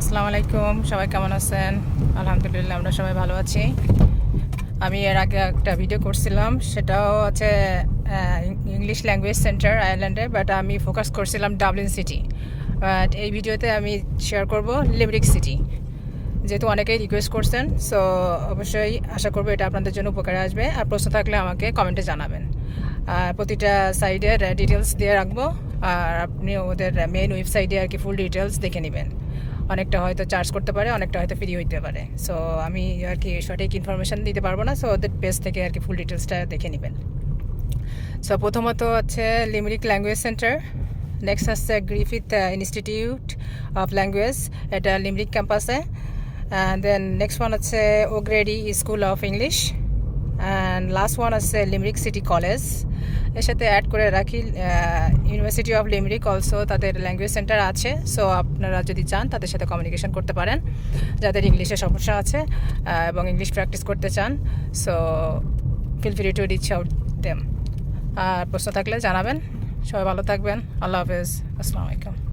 আসসালামু আলাইকুম, সবাই কেমন আছেন? আলহামদুলিল্লাহ, আমরা সবাই ভালো আছি। আমি এর আগে একটা ভিডিও করছিলাম, সেটাও আছে ইংলিশ ল্যাঙ্গুয়েজ সেন্টার আয়ারল্যান্ডে বাট আমি ফোকাস করছিলাম ডাবলিন সিটি বাট এই ভিডিওতে আমি শেয়ার করব লিমরিক সিটি যেহেতু অনেকেই রিকোয়েস্ট করছেন সো অবশ্যই আশা করব এটা আপনাদের জন্য উপকারে আসবে। আর প্রশ্ন থাকলে আমাকে কমেন্টে জানাবেন। আর প্রতিটা সাইডের ডিটেলস দিয়ে রাখব। আর আপনি ওদের মেন ওয়েবসাইটে আর কি ফুল ডিটেলস দেখে নেবেন। অনেকটা হয়তো চার্জ করতে পারে, অনেকটা হয়তো ফ্রি হইতে পারে। সো আমি আর কি সঠিক ইনফরমেশান দিতে পারব না সো ওদের পেজ থেকে আর কি ফুল ডিটেলসটা দেখে নেবেন। সো প্রথমত হচ্ছে লিমরিক ল্যাঙ্গুয়েজ সেন্টার নেক্সট হচ্ছে গ্রিফিথ ইনস্টিটিউট অফ ল্যাঙ্গুয়েজ এটা লিমরিক ক্যাম্পাসে দেন নেক্সট ওয়ান হচ্ছে O'Grady school of English and last one আছে লিমরিক সিটি কলেজের সাথে অ্যাড করে রাখি ইউনিভার্সিটি অফ লিমরিক অলসো তাদের ল্যাঙ্গুয়েজ সেন্টার আছে। সো আপনারা যদি চান, তাদের সাথে কমিউনিকেশন করতে পারেন। যাদের ইংলিশে সমস্যা আছে এবং ইংলিশ প্র্যাকটিস করতে চান so feel free to reach out them আর প্রশ্ন থাকলে জানাবেন। সবাই ভালো থাকবেন। আল্লাহ হাফেজ। আসসালামু আলাইকুম।